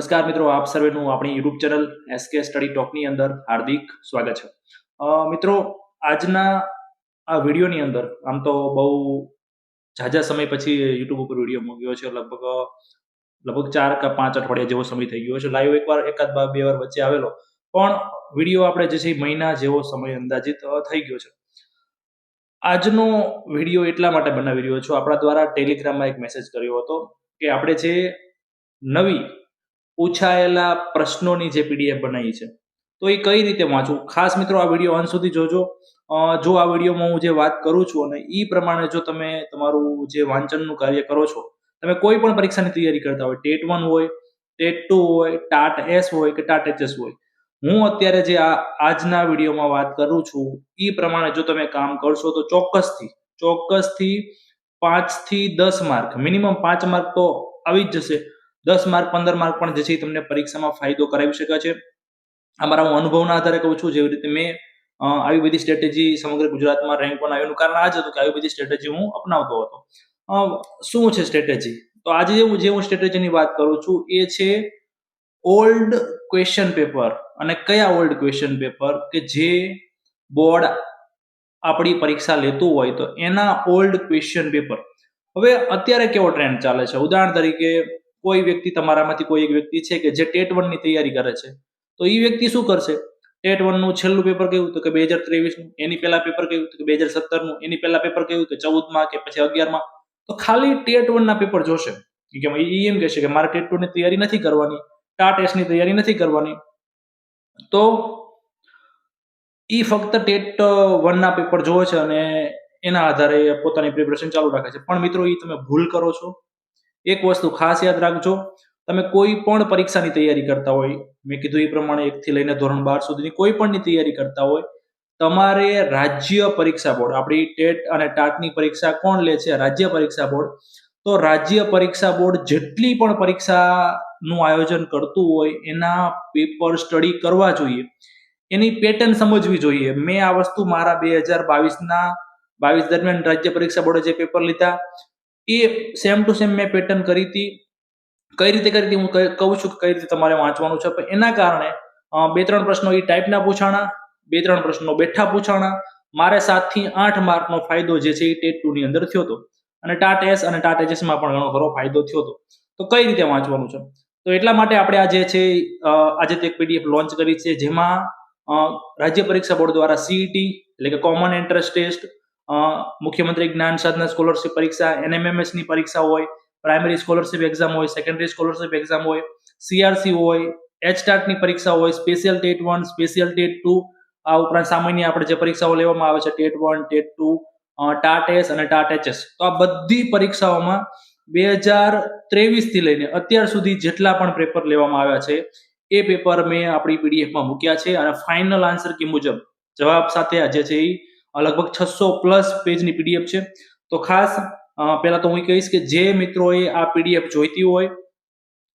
નમસ્કાર મિત્રો, આપ સર્વેનું આપણી યુટ્યુબ ચેનલ એસકે સ્ટડી ટોકની અંદર હાર્દિક સ્વાગત છે. મિત્રો, આજના આ વિડીયોની અંદર, આમ તો બહુ ઝાઝા સમય પછી યુટ્યુબ ઉપર વીડિયો મૂક્યો છે, લગભગ લગભગ ચાર કે પાંચ અઠવાડિયા જેવો સમય થઈ ગયો છે. લાઈવ એકવાર, એકાદ બા, બે વાર વચ્ચે આવેલો. પણ વીડિયો આપણે જે છે મહિના જેવો સમય અંદાજિત થઈ ગયો છે. આજનો વીડિયો એટલા માટે બનાવી રહ્યો છું. આપણા દ્વારા ટેલિગ્રામમાં એક મેસેજ કર્યો હતો કે આપણે જે નવી પૂછાયેલા પ્રશ્નોની જે પીડીએફ બનાવી છે. તો એ કઈ રીતે વાંચવું? ખાસ મિત્રો આ વીડિયો અંત સુધી જોજો. જો આ વિડીયોમાં હું જે વાત કરું છું અને એ પ્રમાણે જો તમે તમારું જે વાંચનનું કાર્ય કરો છો, તમે કોઈ પણ પરીક્ષાની તૈયારી કરતા હોય, ટેટ વન હોય, ટેટ ટુ હોય, ટાટ એસ હોય કે ટાટ એચએસ હોય, હું અત્યારે જે આ, આજના વિડીયોમાં વાત કરું છું એ પ્રમાણે જો તમે કામ કરશો તો ચોક્કસથી ચોક્કસથી પાંચથી દસ માર્ક, મિનિમમ પાંચ માર્ક તો આવી જ જશે. દસ માર્ક, પંદર માર્ક પણ જે છે તમને પરીક્ષામાં ફાયદો કરાવી શકે છે. આ મારા હું અનુભવના આધારે કહું છું, જેવી રીતે મેં આવી બધી સ્ટ્રેટેજી સમગ્ર ગુજરાતમાં રેન્ક પણ આવ્યું કારણ આ જ હતું કે આવી બધી સ્ટ્રેટેજી હું અપનાવતો હતો. શું છે સ્ટ્રેટેજી તો આજે જે હું જે હું સ્ટ્રેટેજીની વાત કરું છું એ છે ઓલ્ડ ક્વેશ્ચન પેપર અને કયા ઓલ્ડ ક્વેશ્ચન પેપર કે જે બોર્ડ આપણી પરીક્ષા લેતું હોય તો એના ઓલ્ડ ક્વેશ્ચન પેપર હવે અત્યારે કેવો ટ્રેન્ડ ચાલે છે? ઉદાહરણ તરીકે કોઈ વ્યક્તિ તમારામાંથી કોઈ એક વ્યક્તિ છે કે જે ટેટ વનની તૈયારી કરે છે, તો એ વ્યક્તિ શું કરશે? ટેટ વનનું છેલ્લું પેપર કેવું તો કે બે હજાર ત્રેવીસનું એની પહેલા પેપર કયું કે બે હજાર સત્તરનું એની પહેલા પેપર કયું કે ચૌદમાં કે પછી અગિયારમાં? તો ખાલી ટેટ વન ના પેપર જોશે. કે એમ કહેશે કે મારે ટેટ ટુ ની તૈયારી નથી કરવાની ટા ટેસ્ટની તૈયારી નથી કરવાની. તો એ ફક્ત ટેટ વન ના પેપર જોવે છે અને એના આધારે પોતાની પ્રિપરેશન ચાલુ રાખે છે. પણ મિત્રો એ તમે ભૂલ કરો છો. એક વસ્તુ ખાસ યાદ રાખજો, તમે કોઈ પણ પરીક્ષાની તૈયારી કરતા હોય, મેં કીધું એ પ્રમાણે એકથી લઈને ધોરણ બાર સુધીની કોઈ પણની તૈયારી કરતા હોય, તમારે રાજ્ય પરીક્ષા બોર્ડ, આપણી ટેટ અને ટાટની પરીક્ષા કોણ લે છે, રાજ્ય પરીક્ષા બોર્ડ, તો રાજ્ય પરીક્ષા બોર્ડ જેટલી પણ પરીક્ષાનું આયોજન કરતું હોય, એના પેપર સ્ટડી કરવા જોઈએ, એની પેટર્ન સમજવી જોઈએ. મેં આ વસ્તુ મારા બે હજાર બાવીસના, બાવીસ દરમિયાન રાજ્ય પરીક્ષા બોર્ડે જે પેપર લીધા એ સેમ ટુ સેમ મેં પેટર્ન કરી હતી. કઈ રીતે કરી હતી હું કહી- છું કે કઈ રીતે તમારે વાંચવાનું છે. પણ એના કારણે બે ત્રણ પ્રશ્નો એ ટાઈપના પૂછાણા, બે ત્રણ પ્રશ્નો બેઠા પૂછાણા. મારે સાતથી આઠ માર્કનો ફાયદો જે છે એ ટેટ ટુની અંદર થયો હતો. અને ટાટ એસ અને ટાટ એચએસમાં પણ ઘણો ખરો ફાયદો થયો હતો. તો કઈ રીતે વાંચવાનું છે? તો એટલા માટે આપણે આજે છે આજે એક પીડીએફ લોન્ચ કરી છે જેમાં રાજ્ય પરીક્ષા બોર્ડ દ્વારા સીઈટી એટલે કે કોમન એન્ટ્રન્સ ટેસ્ટ મુખ્યમંત્રી જ્ઞાન સાધના સ્કોલરશિપ પરીક્ષા, એનએમએમએસની પરીક્ષા હોય પ્રાઇમરી સ્કોલરશિપ એક્ઝામ હોય સેકન્ડરી સ્કોલરશિપ એક્ઝામ હોય સીઆરસી હોય એચની પરીક્ષા હોય special TET one special TET two આ ઉપરાંત સામાન્ય આપણે જે પરીક્ષાઓ લેવામાં આવે છે TET one TET two TAT S અને ટાટ તો આ બધી પરીક્ષાઓમાં બે હજાર ત્રેવીસથી લઈને અત્યાર સુધી જેટલા પણ પેપર લેવામાં આવ્યા છે, એ પેપર મેં આપણી પીડીએફમાં મૂક્યા છે અને ફાઇનલ આન્સર કી મુજબ જવાબ સાથે આ જે છે એ લગભગ છસો પ્લસ પેજની પીડીએફ છે. તો ખાસ પહેલા તો હું કહીશ કે જે મિત્રોએ આ પીડીએફ જોઈતી હોય,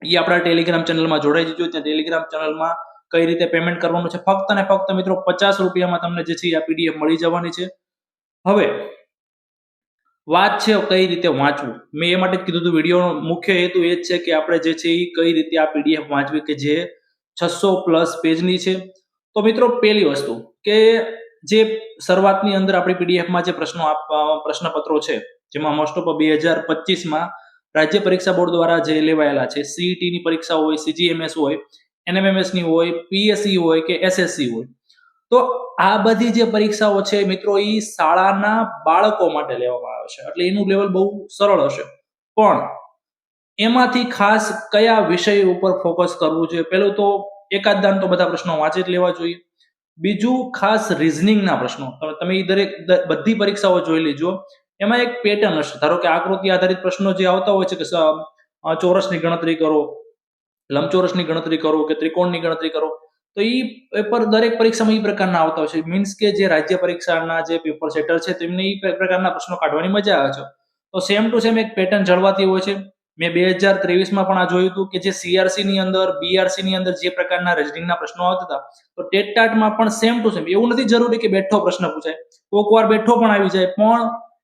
એ આપણા ટેલિગ્રામ ચેનલમાં જોડાઈ જજો. ત્યાં ટેલિગ્રામ ચેનલમાં કઈ રીતે પેમેન્ટ કરવાનું છે. ફક્ત ને ફક્ત મિત્રો પચાસ રૂપિયામાં તમને જે છે આ પીડીએફ મળી જવાની છે. હવે, વાત છે કઈ રીતે વાંચવું? મેં એ માટે જ કીધું હતું, વિડીયોનો મુખ્ય હેતુ એ જ છે કે આપણે જે છે એ કઈ રીતે આ પીડીએફ વાંચવી કે જે છસો પ્લસ પેજની છે. તો મિત્રો, પહેલી વસ્તુ કે જે શરૂઆતની અંદર આપણી પીડીએફમાં જે પ્રશ્નો પ્રશ્નપત્રો છે, જેમાં મોસ્ટ ઓફ બે હજાર પચીસમાં રાજ્ય પરીક્ષા બોર્ડ દ્વારા જે લેવાયેલા છે સીઈટીની પરીક્ષા હોય સીજીએમએસ હોય એનએમએમએસની હોય પીએસસી હોય કે એસએસસી હોય. તો આ બધી જે પરીક્ષાઓ છે મિત્રો એ શાળાના બાળકો માટે લેવામાં આવે છે. એટલે એનું લેવલ બહુ સરળ હશે. પણ એમાંથી ખાસ કયા વિષય ઉપર ફોકસ કરવું જોઈએ? પહેલું તો એકાદ દાન તો બધા પ્રશ્નો વાંચી જ લેવા જોઈએ. બીજું ખાસ રિઝનિંગના પ્રશ્નો. તમે- દરેક બધી પરીક્ષાઓ જોઈ લેજો. એમાં એક પેટર્ન હશે. ધારો કે આકૃતિ આધારિત પ્રશ્નો જે આવતા હોય છે કે ચોરસની ગણતરી કરો, લંબચોરસની ગણતરી કરો કે ત્રિકોણની ગણતરી કરો, તો એ પેપર દરેક પરીક્ષામાં એ પ્રકારના આવતા હોય છે. મીન્સ કે જે રાજ્ય પરીક્ષાના જે પેપર સેટર છે તેમને એ પ્રકારના પ્રશ્નો કાઢવાની મજા આવે છે. તો સેમ ટુ સેમ એક પેટર્ન જળવાતી હોય છે. મેં બે હજાર ત્રેવીસમાં પણ આ જોયું હતું કે જે સીઆરસી ની અંદર બીઆરસી ની અંદર જે પ્રકારના રેઝનિંગના પ્રશ્નો આવતા હતા, તો ટેટ ટાટમાં પણ સેમ ટુ સેમ એવું નથી જરૂરી કે બેઠો પ્રશ્ન પૂછાય. કોક વાર બેઠો પણ આવી જાય, પણ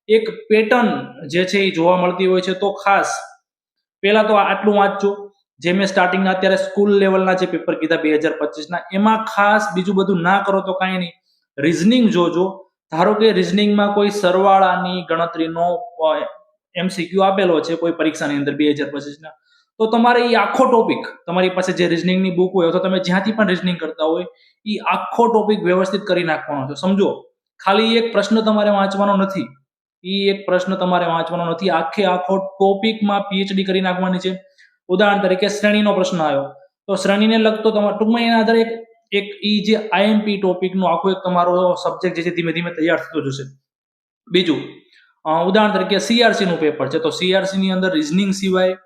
એક પેટર્ન જે છે એ જોવા મળતી હોય છે. તો ખાસ, પહેલા તો આટલું વાંચજો. જે મેં સ્ટાર્ટિંગના અત્યારે સ્કૂલ લેવલના જે પેપર કીધા બે હજાર પચીસના એમાં ખાસ બીજું બધું ના કરો તો કાંઈ નહીં. રિઝનિંગ જોજો. ધારો કે રિઝનિંગમાં કોઈ સરવાળાની ગણતરીનો એમસીક્યુ આપેલો છે કોઈ પરીક્ષાની અંદર બે હજાર પચીસના, તો તમારે એ આખો ટોપિક તમારી પાસે જે રિઝનિંગની બુક હોય, અથવા તમે જ્યાંથી પણ રિઝનિંગ કરતા હોય એ આખો ટોપિક વ્યવસ્થિત કરી નાખવાનો છે. સમજો, ખાલી એક પ્રશ્ન તમારે વાંચવાનો નથી. એ એક પ્રશ્ન તમારે વાંચવાનો નથી. આખે આખો ટોપિકમાં પીએચડી કરી નાખવાની છે. ઉદાહરણ તરીકે શ્રેણીનો પ્રશ્ન આવ્યો. તો શ્રેણીને લગતો તમારે ટૂંકમાં એના આધારે એક એક ઈ જે આઈએમપી ટોપિકનો આખો એક તમારો સબ્જેક્ટ જે છે, ધીમે ધીમે તૈયાર થતો જશે. બીજું ઉદાહરણ તરીકે સીઆરસી નું પેપર છે. તો સીઆરસી ની અંદર રિઝનિંગ સિવાય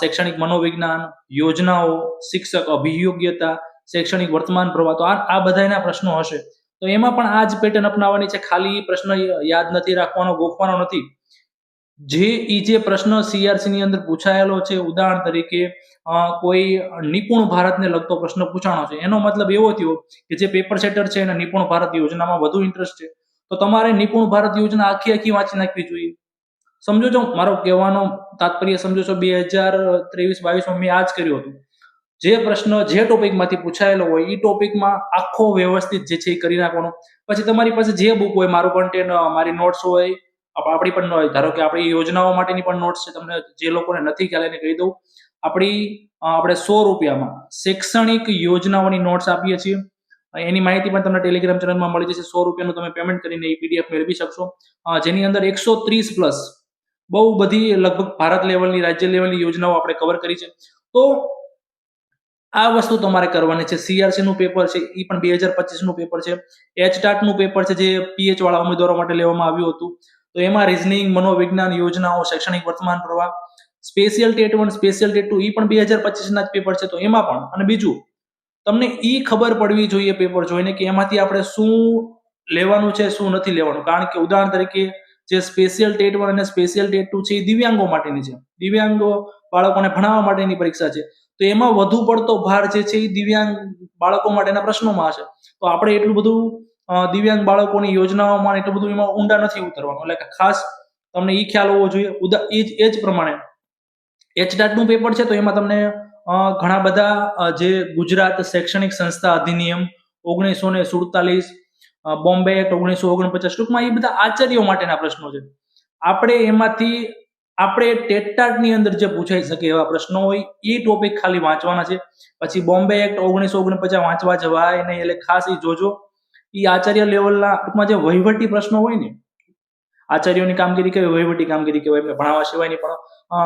શૈક્ષણિક મનોવિજ્ઞાન, યોજનાઓ, શિક્ષક અભિયોગ્યતા, શૈક્ષણિક વર્તમાન પ્રવાહ, તો આ બધાના પ્રશ્નો હશે. તો એમાં પણ આ જ પેટર્ન અપનાવવાની છે. ખાલી પ્રશ્ન યાદ નથી રાખવાનો, ગોખવાનો નથી. જે, ઈ જે પ્રશ્ન સીઆરસી ની અંદર પૂછાયેલો છે, ઉદાહરણ તરીકે કોઈ નિપુણ ભારતને લગતો પ્રશ્ન પૂછાણો છે. એનો મતલબ એવો થયો કે જે પેપર સેટર છે, એને નિપુણ ભારત યોજનામાં વધુ ઇન્ટરેસ્ટ છે. તો તમારે નિપુણ ભારત યોજના આખી આખી વાંચી નાખવી જોઈએ. સમજો છો, મારો કહેવાનો તાત્પર્ય સમજો છો, બે હજાર ત્રેવીસ, બાવીસમાં મેં આ જ કર્યું હતું. જે પ્રશ્ન જે ટોપિકમાંથી પૂછાયેલો હોય એ ટોપિકમાં આખો વ્યવસ્થિત જે છે એ કરી નાખવાનો. પછી તમારી પાસે જે બુક હોય, મારું કન્ટેન્ટ મારી નોટ્સ હોય આપણી પણ ધારો કે આપણી યોજનાઓ માટેની પણ નોટ્સ છે, તમને જે લોકોને નથી ખ્યાલ એને કહી દઉં. આપણી આપણે સો રૂપિયામાં શૈક્ષણિક યોજનાઓની નોટ્સ આપીએ છીએ. એની માહિતી પણ તમને ટેલિગ્રામ ચેનલમાં મળી જશે. સો રૂપિયાનું તમે પેમેન્ટ કરીને એ પીડીએફ મેળવી શકશો. જેની અંદર એકસો ત્રીસ પ્લસ બહુ બધી લગભગ ભારત લેવલની, રાજ્ય લેવલની યોજનાઓ આપણે કવર કરી છે. તો આ વસ્તુ તમારે કરવાની છે. સીઆરસી નું પેપર છે એ પણ બે હજાર પચીસનું પેપર છે. એચટાટનું પેપર છે, જે પીએચ વાળા ઉમેદવારો માટે લેવામાં આવ્યું હતું. તો એમાં રિઝનિંગ મનોવિજ્ઞાન, યોજનાઓ, શૈક્ષણિક વર્તમાન પ્રવાહ special TET one special TET two એ પણ બે હજાર પચીસના જ પેપર છે. તો એમાં પણ, અને બીજું તમને ઈ ખબર પડવી જોઈએ પેપર જોઈને કે એમાંથી આપણે શું લેવાનું છે, શું નથી લેવાનું. કારણ કે ઉદાહરણ તરીકે જે સ્પેશિયલ ટેટ વન અને સ્પેશિયલ ટેટ ટુ છે એ દિવ્યાંગો માટેની છે. દિવ્યાંગો બાળકોને ભણાવવા માટેની પરીક્ષા છે. તો એમાં વધુ પડતો ભાર જે છે એ દિવ્યાંગ બાળકો માટેના પ્રશ્નોમાં હશે. તો આપણે એટલું બધું દિવ્યાંગ બાળકોની યોજનાઓમાં એટલું બધું એમાં ઊંડા નથી ઉતરવાનું. એટલે ખાસ તમને એ ખ્યાલ હોવો જોઈએ. ઉદા, એ જ, એ પ્રમાણે એચડાટનું પેપર છે, તો એમાં તમને ઘણા બધા જે ગુજરાત શૈક્ષણિક સંસ્થા અધિનિયમ ઓગણીસો ને સુડતાલીસ બોમ્બે એક્ટ ઓગણીસો ઓગણપચાસ ટૂંકમાં એ બધા આચાર્યો માટેના પ્રશ્નો છે. આપણે એમાંથી, આપણે ટેટટાટની અંદર જે પૂછાઈ શકે એવા પ્રશ્નો હોય એ ટોપિક ખાલી વાંચવાના છે. પછી બોમ્બે એક્ટ ઓગણીસો ઓગણપચાસ વાંચવા જવાય નહીં એટલે ખાસ એ જોજો. એ આચાર્ય લેવલના ટૂંકમાં જે વહીવટી પ્રશ્નો હોય ને, આચાર્યોની કામગીરી કેવી વહીવટી કામગીરી કહેવાય, એમને ભણાવવા સિવાયની પણ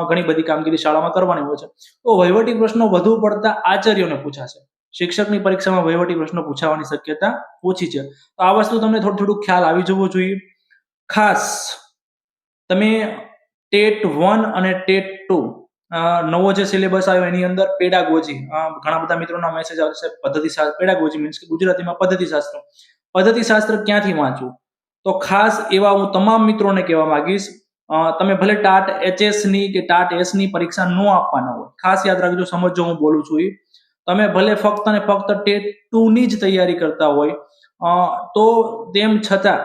ઘણી બધી કામગીરી શાળામાં કરવાની હોય છે. તો વહીવટી પ્રશ્નો વધુ પડતા આચાર્યોને પૂછાશે. શિક્ષકની પરીક્ષામાં વહીવટી પ્રશ્નો પૂછાવાની શક્યતા ઓછી છે. તો આ વસ્તુ તમને થોડું થોડું ખ્યાલ આવી જવો જોઈએ. ખાસ તમે ટેટ વન અને ટેટ ટુ નવો જે સિલેબસ આવ્યો એની અંદર પેડાગોજી ઘણા બધા મિત્રોના મેસેજ આવશે પદ્ધતિશાસ્ત્ર પેડાગોજી મીન્સ કે ગુજરાતીમાં પદ્ધતિશાસ્ત્ર. પદ્ધતિશાસ્ત્ર ક્યાંથી વાંચવું? તો ખાસ એવા હું તમામ મિત્રોને કહેવા માંગીશ તમે ભલે ટાટ એચએસની કે ટાટ એસની પરીક્ષા ન આપવાના હોય. ખાસ યાદ રાખજો સમજો હું બોલું છું તમે ભલે ફક્ત ને ફક્ત ટેટ ટુ ની જ તૈયારી કરતા હોય તો તેમ છતાં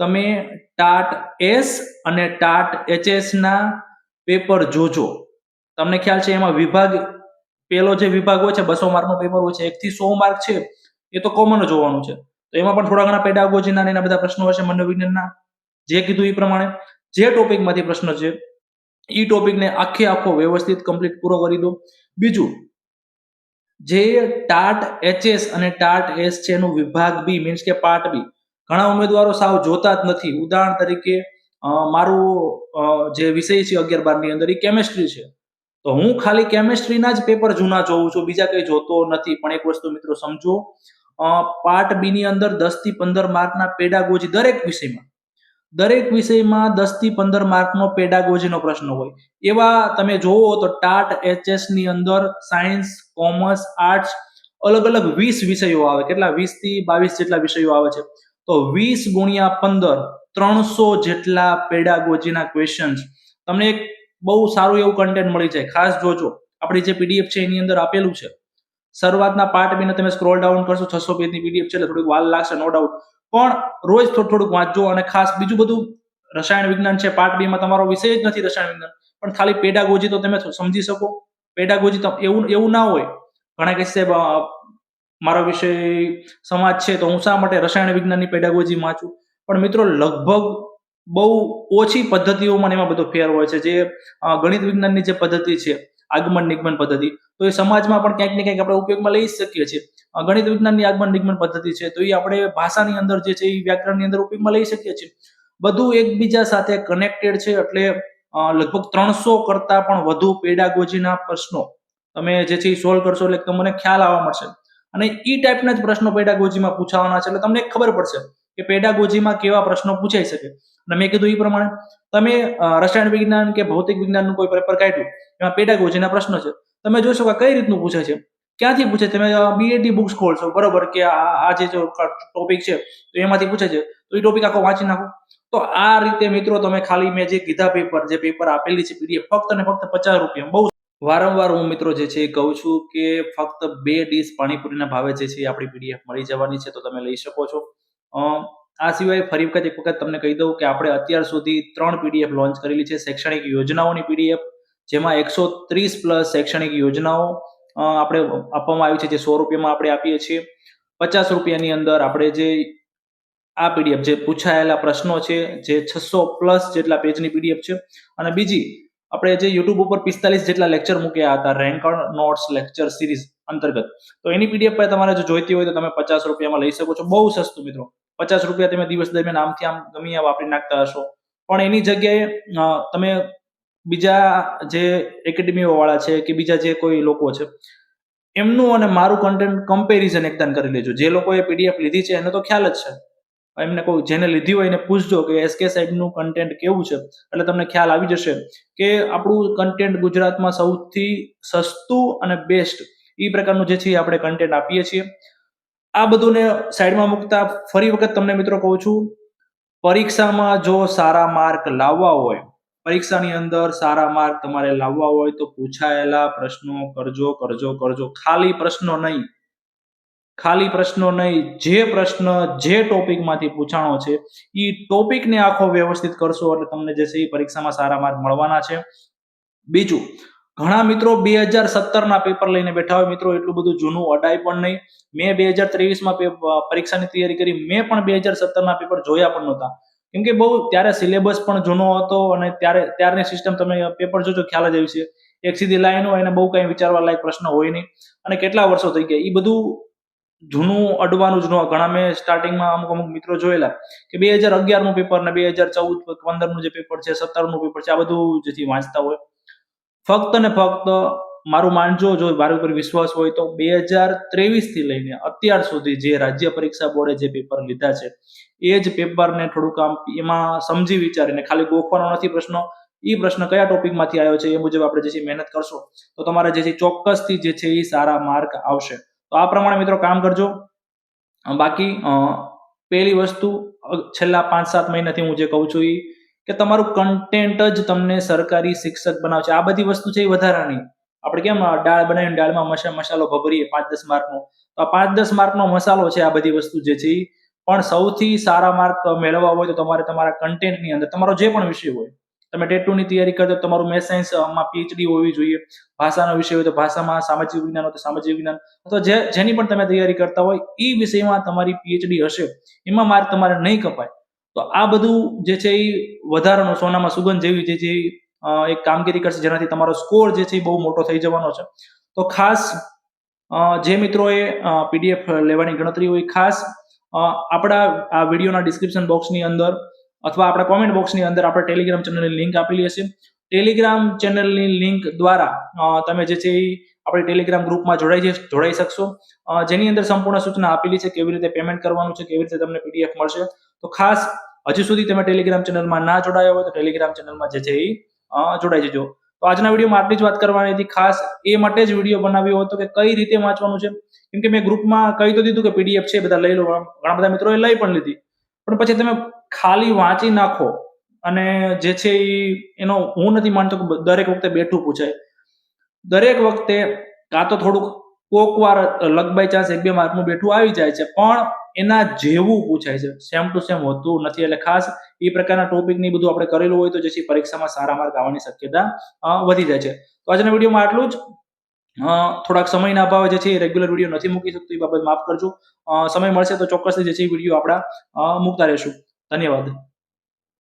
તમે ટાટ એસ અને ટાટ એચએસ ના પેપર જોજો. તમને ખ્યાલ છે એમાં વિભાગ, પેલો જે વિભાગ હોય છે, બસો માર્કનો પેપર હોય છે એક થી સો માર્ક છે, એ તો કોમન જ હોવાનું છે. તો એમાં પણ થોડા ઘણા પેડાગોજીના એના બધા પ્રશ્નો હશે, મનોવિજ્ઞાનના. જે કીધું એ પ્રમાણે. જે ટોપિકમાંથી પ્રશ્ન છે, એ ટોપિકને આખે આખો વ્યવસ્થિત કમ્પ્લીટ પૂરો કરી દો. બીજું, જે ટાટ એચએસ અને ટાટ એસ છે એનું વિભાગ બી મીન્સ કે પાર્ટ બી ઘણા ઉમેદવારો સાવ જોતા જ નથી. ઉદાહરણ તરીકે મારું જે વિષય છે અગિયાર બારની અંદર, એ કેમેસ્ટ્રી છે. તો હું ખાલી કેમેસ્ટ્રીના જ પેપર જૂના જોઉં છું, બીજા કંઈ જોતો નથી. પણ એક વસ્તુ મિત્રો સમજો પાર્ટ બી ની અંદર દસથી પંદર માર્કના પેડાગોજી દરેક વિષયમાં દરેક વિષયમાં દસથી પંદર માર્કનો પેડાગોજીનો પ્રશ્ન હોય. એવા તમે જોવો તો ટાટ, એચએસની અંદર સાયન્સ, કોમર્સ, આર્ટ્સ અલગ અલગ વીસ વિષયો આવે. કેટલા? વીસથી બાવીસ જેટલા વિષયો આવે છે. તો વીસ ગુણ્યા પંદર ત્રણસો જેટલા પેડાગોજીના ક્વેશ્ચન્સ તમને એક બહુ સારું એવું કન્ટેન્ટ મળી જાય. ખાસ જોજો. આપણી જે પીડીએફ છે એની અંદર આપેલું છે. શરૂઆતના પાર્ટ બીને તમે સ્ક્રોલ ડાઉન કરશો, છસો પેજની પીડીએફ છે એટલે થોડીક વાર લાગશે નો ડાઉટ પણ રોજ થોડું થોડુંક વાંચજો અને ખાસ બીજું બધું રસાયણ વિજ્ઞાન છે, પાર્ટ બી માં તમારો વિષય જ નથી રસાયણ વિજ્ઞાન. પણ ખાલી પેડાગોજી તો તમે સમજી શકો. પેડાગોજી એવું એવું ના હોય. ઘણા કહે છે મારો વિષય સમાજ છે તો હું શા માટે રસાયણ વિજ્ઞાનની પેડાગોજી વાંચું? પણ મિત્રો લગભગ બહુ ઓછી પદ્ધતિઓમાં એમાં બધો ફેર હોય છે. જે ગણિત વિજ્ઞાનની જે પદ્ધતિ છે, આગમન નિગમન પદ્ધતિ તો એ સમાજમાં પણ ક્યાંક ને ક્યાંક આપણે ઉપયોગમાં લઈ શકીએ છીએ. ગણિત વિજ્ઞાનની આગમન નિગમન પદ્ધતિ છે, તો એ આપણે ભાષાની અંદર જે છે એ વ્યાકરણની અંદર ઉપયોગમાં લઈ શકીએ છીએ. બધું એકબીજા સાથે કનેક્ટેડ છે એટલે લગભગ ત્રણસો કરતા પણ વધુ પેડાગોજીના પ્રશ્નો તમે જે છે એ સોલ્વ કરશો એટલે તમને ખ્યાલ આવવા મળશે. અને એ ટાઈપના જ પ્રશ્નો પેડાગોજીમાં પૂછાવાના છે એટલે તમને ખબર પડશે કે પેડાગોજીમાં કેવા પ્રશ્નો પૂછાઈ શકે. અને મેં કીધું એ પ્રમાણે, તમે રસાયણ વિજ્ઞાન કે ભૌતિક વિજ્ઞાનનું કોઈ પેપર કાઢ્યું, એમાં પેડાગોજીના પ્રશ્નો છે. તમે જોશો કે કઈ રીતનું પૂછે છે. ક્યાંથી પૂછે તમે બીએડી બુક્સ ખોલશો, બરોબર? કે આ જે ટોપિક છે, તો એમાંથી પૂછે છે. તો એ ટોપિક આખો વાંચી નાખો. તો આ રીતે મિત્રો તમે ખાલી મેં જે કીધા પેપર જે પેપર આપેલી છે પીડીએફ ફક્ત ને ફક્ત પચાસ રૂપિયા. બહુ વારંવાર હું મિત્રો જે છે કહું છું કે ફક્ત બે ડીશ પાણીપુરીના ભાવે જે છે આપણી પીડીએફ મળી જવાની છે, તો તમે લઈ શકો છો. આ સિવાય ફરી વખત એક વખત તમને કહી દઉં કે આપણે અત્યાર સુધી ત્રણ પીડીએફ લોન્ચ કરેલી છે. શૈક્ષણિક યોજનાઓની પીડીએફ જેમાં એકસો ત્રીસ પ્લસ શૈક્ષણિક યોજનાઓ આપણે આપવામાં આવી છે, જે સો રૂપિયામાં આપણે આપીએ છીએ. પચાસ રૂપિયાની અંદર આપણે જે આ પીડીએફ જે પૂછાયેલા પ્રશ્નો છે, જે છસો પ્લસ જેટલા પેજની પીડીએફ છે. અને બીજી, આપણે જે યુટ્યુબ ઉપર પિસ્તાલીસ જેટલા લેક્ચર મૂક્યા હતા રેન્કર નોટ્સ લેક્ચર સિરીઝ અંતર્ગત. તો એની પીડીએફ પર તમારે જો જોઈતી હોય તો તમે પચાસ રૂપિયામાં લઈ શકો છો. બહુ સસ્તું મિત્રો. પચાસ રૂપિયા તમે દિવસ દરમિયાન આમથી આમ ગમી વાપરી નાખતા હશો. પણ એની જગ્યાએ તમે બીજા જે એકેડમીઓ વાળા છે કે બીજા જે કોઈ લોકો છે, એમનું અને મારું કન્ટેન્ટ કમ્પેરિઝન એકદમ કરી લેજો. જે લોકોએ પીડીએફ લીધી છે, એને તો ખ્યાલ જ છે. એમને કોઈ જેને લીધી હોય એને પૂછજો કે એસકે સાહેબનું કન્ટેન્ટ કેવું છે. એટલે તમને ખ્યાલ આવી જશે કે આપણું કન્ટેન્ટ ગુજરાતમાં સૌથી સસ્તું અને બેસ્ટ એ પ્રકારનું જે છે આપણે કન્ટેન્ટ આપીએ છીએ. આ બધુંને સાઈડમાં મૂકતા ફરી વખત તમને મિત્રો કહું છું, પરીક્ષામાં જો સારા માર્ક લાવવા હોય પરીક્ષાની અંદર સારા માર્ક તમારે લાવવા હોય તો પૂછાયેલા પ્રશ્નો કરજો કરજો કરજો. ખાલી પ્રશ્નો નહીં. ખાલી પ્રશ્નો નહીં, જે પ્રશ્ન જે ટોપિકમાંથી પૂછાણો છે એ ટોપિકને આખો વ્યવસ્થિત કરશો એટલે તમને જે છે એ પરીક્ષામાં સારા માર્ક મળવાના છે. બીજું, ઘણા મિત્રો બે હજાર સત્તરના પેપર લઈને બેઠા હોય, મિત્રો, એટલું બધું જૂનું અડાય પણ નહીં. મેં બે હજાર ત્રેવીસમાં પરીક્ષાની તૈયારી કરી, મેં પણ બે હજાર સત્તરના પેપર જોયા પણ નહોતા. કેમ કે બહુ ત્યારે સિલેબસ પણ જૂનો હતો અને ત્યારે, ત્યારની સિસ્ટમ તમે પેપર જોજો, ખ્યાલ જ આવી છે. એક સીધી લાઈન હોય અને બહુ કંઈ વિચારવા લાયક પ્રશ્ન હોય નહીં. અને કેટલા વર્ષો થઈ ગયા? એ બધું જૂનું, અડવાનું જ ન ઘણા મેં સ્ટાર્ટિંગમાં અમુક અમુક મિત્રો જોયેલા કે બે હજાર અગિયારનું પેપર ને બે હજાર ચૌદ, પંદરનું જે પેપર છે, સત્તરનું પેપર છે, આ બધું જેથી વાંચતા હોય. ફક્ત ને ફક્ત મારું માનજો, જો મારી ઉપર વિશ્વાસ હોય તો બે હજાર ત્રેવીસથી લઈને અત્યાર સુધી જે રાજ્ય પરીક્ષા બોર્ડે જે પેપર લીધા છે એ જ પેપરને થોડુંક આમ એમાં સમજી વિચારીને, ખાલી ગોખવાનો નથી પ્રશ્નો એ પ્રશ્ન કયા ટોપિકમાંથી આવ્યો છે એ મુજબ આપણે જે છે મહેનત કરશો. તો તમારા જે છે ચોક્કસથી જે છે એ સારા માર્ક આવશે. તો આ પ્રમાણે મિત્રો કામ કરજો. બાકી પહેલી વસ્તુ છેલ્લા પાંચ સાત મહિનાથી હું જે કહું છું એ કે તમારું કન્ટેન્ટ જ તમને સરકારી શિક્ષક બનાવશે. આ બધી વસ્તુ છે એ વધારાની. આપણે કેમ દાળ બનાવીને દાળમાં મસા મસાલો ભભરીએ પાંચ દસ માર્કનો? તો આ પાંચ દસ માર્કનો મસાલો છે આ બધી વસ્તુ જે છે એ પણ સૌથી સારા માર્ક મેળવવા હોય તો તમારે તમારા કન્ટેન્ટની અંદર, તમારો જે પણ વિષય હોય, તમે ટેટની તૈયારી કરતો તમારું મેથ સાયન્સમાં પીએચડી હોવી જોઈએ, ભાષાનો વિષય હોય તો ભાષામાં, સામાજિક વિજ્ઞાન હોય તો સામાજિક વિજ્ઞાન, અથવા જે, જેની પણ તમે તૈયારી કરતા હોય એ વિષયમાં તમારી પીએચડી હશે, એમાં માર્ક તમારે નહીં કપાય. તો આ બધું જે છે એ વધારાનો સોનામાં સુગંધ જેવી જે જે એક કામગીરી કરશે, જેનાથી તમારો સ્કોર જે છે એ બહુ મોટો થઈ જવાનો છે. તો ખાસ જે મિત્રોએ પીડીએફ લેવાની ગણતરી હોય, ખાસ આપણા આ વિડીયોના ડિસ્ક્રિપ્શન બોક્સની અંદર અથવા આપણા કોમેન્ટ બોક્સની અંદર આપણે ટેલિગ્રામ ચેનલની લિંક આપેલી હશે. ટેલિગ્રામ ચેનલની લિંક દ્વારા તમે જે છે એ આપણે ટેલિગ્રામ ગ્રુપમાં જોડાઈ જોડાઈ શકશો. જેની અંદર સંપૂર્ણ સૂચના આપેલી છે, કેવી રીતે પેમેન્ટ કરવાનું છે, કેવી રીતે તમને પીડીએફ મળશે. તો ખાસ, હજુ સુધી તમે ટેલિગ્રામ ચેનલમાં ના જોડાયા હોય તો ટેલિગ્રામ ચેનલમાં જે છે એ જોડાઈ જજો. તો આજના વિડીયોમાં આટલી જ વાત કરવાની હતી. ખાસ એ માટે જ વીડિયો બનાવ્યો હતો કે કઈ રીતે વાંચવાનું છે. કેમ કે મેં ગ્રુપમાં કહી તો દીધું કે પીડીએફ છે બધા લઈ લો. ઘણા બધા મિત્રોએ લઈ પણ લીધી. પણ પછી તમે ખાલી વાંચી નાખો અને જે છે એ, એનો હું નથી માનતો કે દરેક વખતે બેઠું પૂછાય. દરેક વખતે કાં તો થોડુંક કોક વાર લગ બાય ચાન્સ એક બે માર્કનું બેઠું આવી જાય છે. પણ એના જેવું પૂછાય છે. સેમ ટુ સેમ હોતું નથી. એટલે ખાસ એ પ્રકારના ટોપિકની બધું આપણે કરેલું હોય તો જેથી પરીક્ષામાં સારા માર્ક આવવાની શક્યતા વધી જાય છે. તો આજના વિડીયોમાં આટલું જ. થોડાક સમયના અભાવે જે છે રેગ્યુલર વીડિયો નથી મૂકી શકતો, એ બાબત માફ કરજો. સમય મળશે તો ચોક્કસથી જે છે વીડિયો આપણા મૂકતા રહેશું. ધન્યવાદ.